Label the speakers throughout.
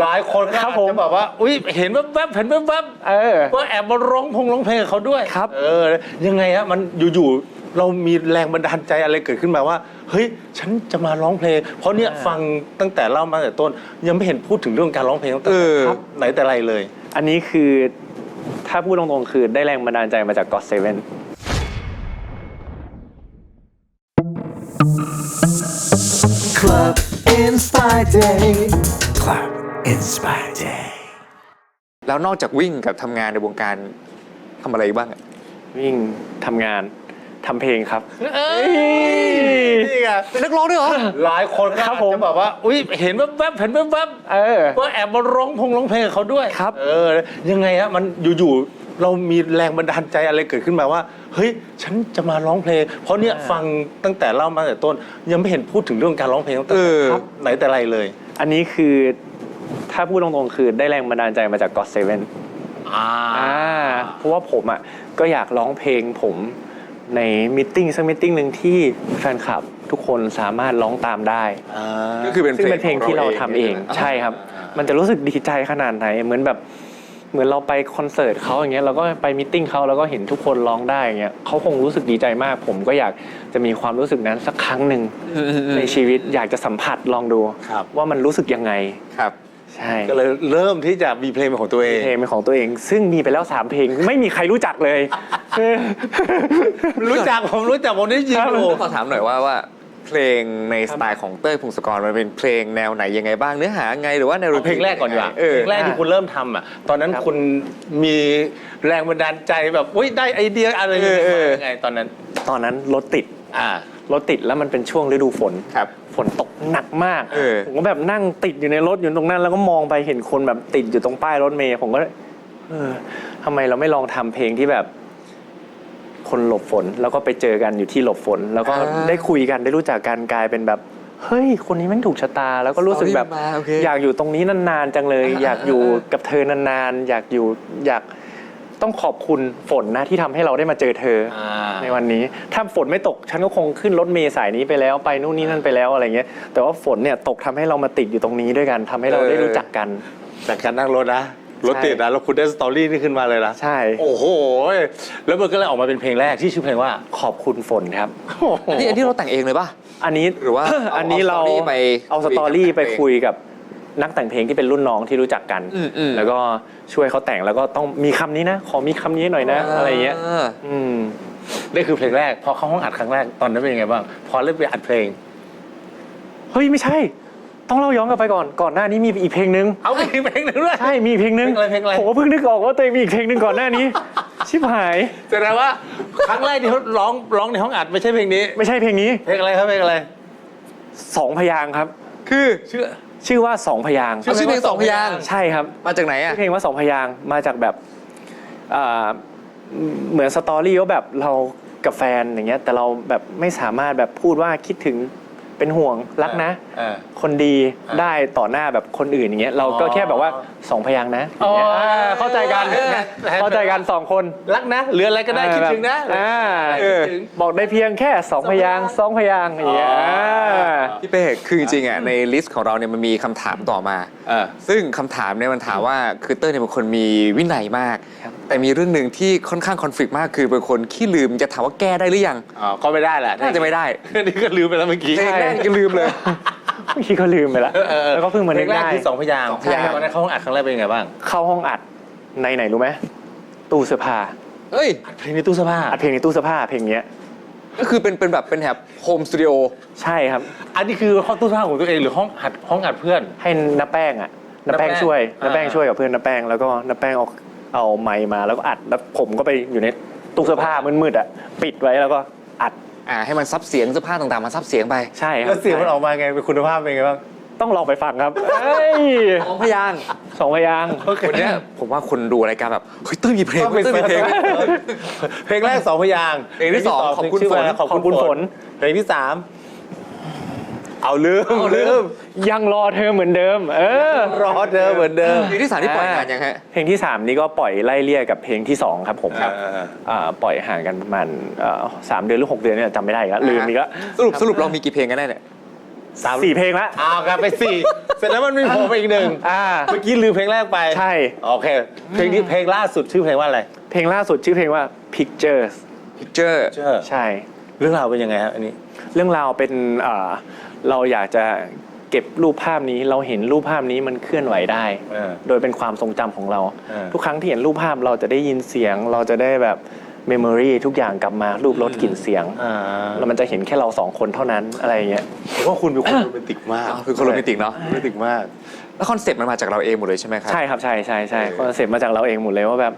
Speaker 1: หลายคนก็
Speaker 2: ครั
Speaker 1: อา
Speaker 2: บ
Speaker 1: จ
Speaker 2: ผม
Speaker 1: จะแบบว่า อุ้ยเห็นแวบๆเห็นแวบ
Speaker 2: เออ
Speaker 1: ๆว่าแอบมาร้องพงร้องเพลงกับเขาด้วย
Speaker 2: ครับ
Speaker 1: เออ ยังไงฮะมันอยู่ๆเรามีแรงบันดาลใจอะไรเกิดขึ้นมาว่า เฮ้ย ฉันจะมาร้องเพลง เพราะเนี่ยฟังตั้งแต่เล่ามาตั้งแต่ต้น ยังไม่เห็นพูดถึงเรื่องการร้องเพลงตั้งแต่
Speaker 3: เออ
Speaker 1: ครับไหนแต่ไรเลย
Speaker 2: อันนี้คือถ้าพูดตรงๆคือได้แรงบันดาลใจมาจาก God Seven
Speaker 4: Club Inspire Day. Club Inspire Day.
Speaker 3: แล้วนอกจากวิ่งกับทำงานในวงการทำอะไรบ้างอะ
Speaker 2: วิ่งทำงานทำเพลงครับ
Speaker 1: เอ้ยนี่ไง
Speaker 3: เป็นนักร้องด้วยเหรอ
Speaker 1: หลายคนก็
Speaker 2: ครั
Speaker 1: อา
Speaker 2: บ
Speaker 1: จ
Speaker 2: ผม
Speaker 1: จะแบบว่า อุ้ยเห็นแวบๆเห็นแวบ
Speaker 2: เออ
Speaker 1: ๆว่าแอบมาร้องพงร้องเพลงกับเขาด้วย
Speaker 2: ครับ
Speaker 1: เออ ยังไงฮะมันอยู่ๆเรามีแรงบันดาลใจอะไรเกิดขึ้นมาว่า เฮ้ย ฉันจะมาร้องเพลง เพราะเนี่ยฟังตั้งแต่เล่ามาตั้งแต่ต้น ยังไม่เห็นพูดถึงเรื่องการร้องเพลงตั้งแต่
Speaker 3: เออ
Speaker 1: ครับไหนแต่ไรเลย
Speaker 2: อันนี้คือ ถ้าพูดตรงๆ คือได้แรงบันดาลใจมาจาก God Seven
Speaker 1: อ่า
Speaker 2: อ่าเพราะว่าผมอะก็อยากร้องเพลงผมในมิทติ้งสักมิทติ้งหนึ่งที่แฟนคลับทุกคนสามารถร้องตามได้
Speaker 3: ก็คือเป็น
Speaker 2: ซึ่งเป็นเพลงที่เราทำเองาใช่ครับ มันจะรู้สึกดีใจขนาดไหน เหมือนแบบ เหมือนเราไปคอนเสิร์ตเขาอย่างเงี้ยเราก็ไปมิทติ้งเขาแล้วก็เห็นทุกคนร้องได้อย่างเงี้ยเขาคงรู้สึกดีใจมาก ผมก็อยากจะมีความรู้สึกนั้นสักครั้งหนึ่ง
Speaker 3: อืมอืมอืม
Speaker 2: ในชีวิตอยากจะสัมผัสลองดู
Speaker 1: ครับ
Speaker 2: ว่ามันรู้สึกยังไง
Speaker 3: ครับ
Speaker 2: ใช่
Speaker 1: ก็เลยเริ่มที่จะมีเพลงเป็นของตัวเอง
Speaker 2: เพลงเป็นของตัวเอง ซึ่งมีไปแล้วสามเพลงไม่มีใครรู้จักเลย
Speaker 1: รู้จักผมรู้จักผมได้ยิน
Speaker 2: ครับ
Speaker 1: อยู่
Speaker 3: ขอถามหน่อยว่าว่าเพลงในสไตล์ของเต้ยพงศกรมันเป็นเพลงแนวไหนยังไงบ้างเนื้อหาไงหรือว่าแนวด
Speaker 1: เอา
Speaker 3: นต
Speaker 1: เพ
Speaker 3: รี
Speaker 1: ลงแรกก่อนดีกว่า
Speaker 3: เออ
Speaker 1: เพลงแรกที่คุณเริ่มทำอะตอนนั้น
Speaker 2: ครับ
Speaker 1: คุณมีแรงบันดาลใจแบบอุ้ยได้ไอเดียอะไรยังไงมายังไงตอนนั้น
Speaker 2: ตอนนั้นรถติด
Speaker 1: อ่า
Speaker 2: รถติดแล้วมันเป็นช่วงฤดูฝน
Speaker 3: ครับ
Speaker 2: ฝนตกหนักมาก
Speaker 3: เออ
Speaker 2: ผมก็แบบนั่งติดอยู่ในรถอยู่ตรงนั้นแล้วก็มองไปเห็นคนแบบติดอยู่ตรงป้ายรถเมย์ผมก็เออทำไมเราไม่ลองทำเพลงที่แบบ คนหลบฝนแล้วก็ไปเจอกันอยู่ที่หลบฝน แล้วก็
Speaker 3: อ่า
Speaker 2: ได้คุยกันได้รู้จักกันกลายเป็นแบบ เฮ้ย คนนี้แม่งถูกชะตา แล้วก็รู้สึกแบบ
Speaker 3: สตอรี่มันมาโอเค
Speaker 2: อยากอยู่ตรงนี้นานๆจังเลย
Speaker 3: อ่า
Speaker 2: อยากอยู่
Speaker 3: อ่า
Speaker 2: กับเธอนานๆอยากอยู่อยากต้องขอบคุณฝนนะที่ทำให้เราได้มาเจอเธอ
Speaker 1: อ่า
Speaker 2: ในวันนี้ ถ้าฝนไม่ตกฉันก็คงขึ้นรถเมล์สายนี้ไปแล้วไปนู่นนี่นั่นไปแล้วอะไรเงี้ย แต่ว่าฝนเนี่ยตกทำให้เรามาติดอยู่ตรงนี้ด้วยกันทำให้เราได้รู้จักกัน
Speaker 1: จากการนั่งรถนะ รถติดนะแล้วคุณได้สตอรี่นี่ขึ้นมาเลยนะ
Speaker 2: ใช่
Speaker 1: โอ้โห แล้วมันก็เลยออกมาเป็นเพลงแรกที่ชื่อเพลงว่า
Speaker 2: ขอบคุณฝนครับ
Speaker 3: อันนี้อันนี้เราแต่งเองเลยป่ะ
Speaker 2: อันนี้
Speaker 3: หรือว่าเอา
Speaker 2: อันนี้เรา
Speaker 3: เอาสตอรี่ไป
Speaker 2: เอาสตอรี่
Speaker 3: คุยกับ
Speaker 2: ไป
Speaker 3: เพลง
Speaker 2: คุยกับนักแต่งเพลงที่เป็นรุ่นน้องที่รู้จักกัน
Speaker 3: อืมอืม
Speaker 2: แล้วก็ช่วยเขาแต่งแล้วก็ต้องมีคำนี้นะ ขอมีคำนี้หน่อยนะ อะไรเงี้ยาอืม
Speaker 1: นี่คือเพลงแรก พอเข้าห้องอัดครั้งแรกตอนนั้นเป็นยังไงบ้าง พอเริ่มไปอัดเพลง
Speaker 2: เฮ้ยไม่ใช่ ต้องเล่าย้อนกลับไปก่อน ก่อนหน้านี้มีอีกเพลงนึง
Speaker 1: เอามีเพลงหนึ่งด้วย
Speaker 2: ใช่ มีอีกเพลงนึง
Speaker 1: เพลงอะไรเพลงอะไร
Speaker 2: ผมก็เพิ่งนึกออกว่าตัวเองมีอีกเพลงนึงก่อนหน้านี้ ชิบหาย
Speaker 1: แสดงว่าครั้งแรกที่เขาร้องร้องในห้องอัดไม่ใช่เพลงนี้
Speaker 2: ไม่ใช่เพลงนี้
Speaker 1: เพลงอะไรครับเพลงอะไร
Speaker 2: สองพยางค์ครับ
Speaker 3: คือ
Speaker 1: ชื่อ
Speaker 2: ชื่อว่าสองพยางค์
Speaker 3: เอาชื่อเพลงสองพยางค์
Speaker 2: ใช่ครับ
Speaker 3: มาจากไหนอะ
Speaker 2: ชื่อเพลงว่าสองพยางค์มาจากแบบอ่า เหมือนสตอรี่ว่าแบบเรากับแฟนอย่างเงี้ยแต่เราแบบไม่สามารถแบบพูดว่าคิดถึง เป็นห่วงรักนะ
Speaker 1: เออ
Speaker 2: คนดี
Speaker 1: อ่า
Speaker 2: ได้ต่อหน้าแบบคนอื่นอย่างเงี้ยเราก็
Speaker 1: อ๋อ
Speaker 2: แค่แบบว่าสองพยางค์นะ
Speaker 1: อ๋อ
Speaker 2: อย่างเงี้ยอ่าเข้าใจกัน
Speaker 1: เออ
Speaker 2: เข้าใจกันสองคน
Speaker 1: รักนะหรืออะไรก็ได้คิดถึงนะ
Speaker 2: อ่า
Speaker 1: เออ
Speaker 2: บอกได้เพียงแค่สองพยางค์สองพยางค์อย่างเงี้ย
Speaker 1: อ๋ออ่า
Speaker 3: พี่เป้คือจริงๆอะในลิสต์ของเราเนี่ยมันมีคำถามต่อมา
Speaker 1: เออ
Speaker 3: ซึ่งคำถามเนี่ยมันถามว่าคือเต้ยเนี่ยเป็นคนมีวินัยมาก
Speaker 2: ครับ
Speaker 3: แต่มีเรื่องหนึ่งที่ค่อนข้างคอนฟ lict มากคือเป็นคนขี้ลืมจะถามว่าแก้ได้หรือยัง
Speaker 1: อ๋อก็ไม่ได้แหละ
Speaker 3: น่าจะไม่ได้
Speaker 1: นี่ก็ลืมไปแล้วเมื่อกี้
Speaker 3: เพลงแรกยังลืมเลย
Speaker 2: เมื่อกี้ก็ลืมไปละ
Speaker 1: เออเออ
Speaker 2: แล้วก็เพิ่งมา
Speaker 1: เพล
Speaker 2: นึก
Speaker 1: งแรก
Speaker 2: ได้
Speaker 1: คือสองพยางค์
Speaker 3: สองพยางค์
Speaker 1: ตอนนั้นเข้าห้องอัดครั้งแรกเป็นยังไงบ้าง
Speaker 2: เข้าห้องอัดในไหนรู้ไหมตู้เสื้อผ้า
Speaker 3: เอ้ย
Speaker 1: เพลงในตู้เสื้อผ้า
Speaker 2: อัดเพลงในตู้เสื้อผ้าเพลงเนี้ย
Speaker 3: ก็คือเป็นเป็นแบบเป็นแบบโฮมสตูดิโอ
Speaker 2: ใช่ครับ
Speaker 1: อันนี้คือห้องตู้เสื้อผ้าของตัวเองหรือห้องอัดห้องอัดเพื่อน
Speaker 2: ให้น้าแป้งอะน้าแป้ง
Speaker 1: น้าแป้ง
Speaker 2: ช่วย
Speaker 1: อ่า
Speaker 2: น้าแป้งช่วยกับเพื่อนน้าแป้งแล้วก็น้าแป้งเอาเอาไมค์มาแล้วก็อัดแล้วผมก็ไปอยู่ในตู้เสื้อผ้ามืดๆอะปิดไว้แล้วก็อัด
Speaker 3: อ่าให้มันซับเสียงเสื้อผ้าต่างๆมันซับเสียงไป
Speaker 2: ใช่ครั
Speaker 1: แล้
Speaker 2: บ
Speaker 1: วเสียงมันออกมาไงเป็นคุณภาพเป็นไงบ้าง
Speaker 2: ต้องลองไปฟังครับเอ้ย
Speaker 3: สองพยางค์
Speaker 2: สองพยางค์
Speaker 3: วันเนี้ยผมว่าคนดูรายการแบบเฮ้ยเต้ยมีเพลง
Speaker 1: ต้องเป็น
Speaker 3: เต้ยมีเพลง
Speaker 1: เพลงแรกสองพยางค์
Speaker 3: เพลงที่สองขอบคุณ
Speaker 1: ชื่ว่า
Speaker 3: ฝน
Speaker 1: ขอบคุณฝนเพลงที่สาม เอาลืม
Speaker 3: เอาลื
Speaker 1: ลื
Speaker 3: ม
Speaker 1: ม
Speaker 2: ยังรอเธอเหมือนเดิม เออ
Speaker 1: รอเดิมเหมือนเดิม
Speaker 3: เพลงที่สามที่ปล่อยนานยังฮะ
Speaker 2: เพลงที่ 3 นี้ก็ปล่อยไล่เลี่ยกับเพลงที่ 2 ครับผม
Speaker 1: ครับ
Speaker 2: อ่าปล่อยห่างกันประมาณเอ่อสามเดือนหรือ 6 เดือนเนี่ยจำไม่ได้อีกแล้วลืมอีกแล้ว
Speaker 3: สรุปสรุปเรามีกี่เพลงกันแน่เนี่ย
Speaker 1: สาม
Speaker 2: สี่เพลงละ
Speaker 1: อ้าวกลับไปสี่เสร็จแล้วมันมีโผล่ไปอีกหนึ่ง
Speaker 2: อ่า
Speaker 1: เมื่อกี้ลืมเพลงแรกไป
Speaker 2: ใช่
Speaker 1: โอเค เพลงนี้เพลงล่าสุดชื่อเพลงว่าอะไร
Speaker 2: เพลงล่าสุดชื่อเพลงว่า Pictures
Speaker 3: พิกเจอร์
Speaker 1: เชื่อ
Speaker 2: ใช่
Speaker 1: เรื่องราวเป็นยังไงครับอันนี้
Speaker 2: เรื่องราวเป็น เอ่อเราอยากจะเก็บรูปภาพนี้เราเห็นรูปภาพนี้มันเคลื่อนไหวได้
Speaker 1: เออ
Speaker 2: โดยเป็นความทรงจำของเรา
Speaker 1: เออ
Speaker 2: ทุกครั้งที่เห็นรูปภาพเราจะได้ยินเสียง เราจะได้แบบเมมโมรีทุกอย่างกลับมารูปรสกลิ่นเสียง
Speaker 1: อ่า
Speaker 2: แล้วมันจะเห็นแค่เราสองคนเท่านั้นอะไรอย่างเงี้ย
Speaker 1: ผมว่าคุณเป็นคนโรแมนติกมาก
Speaker 3: อ๋อคือคนโรแมนติกเนาะ
Speaker 1: โรแมนติกมาก
Speaker 3: แล้วคอนเซ็ปต์มันมาจากเราเองหมดเลยใช่ไหมครับ
Speaker 2: ใช่ครับใช่ใช่ใช่
Speaker 1: เออ
Speaker 2: คอนเซ็ปต์มาจากเราเองหมดเลยว่าแบบ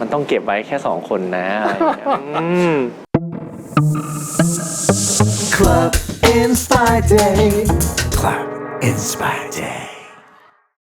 Speaker 2: มันต้องเก็บไว้แค่สองคนนะอะไรอย่างเงี้ยอืม
Speaker 4: Club Inspire Day. Club Inspire Day.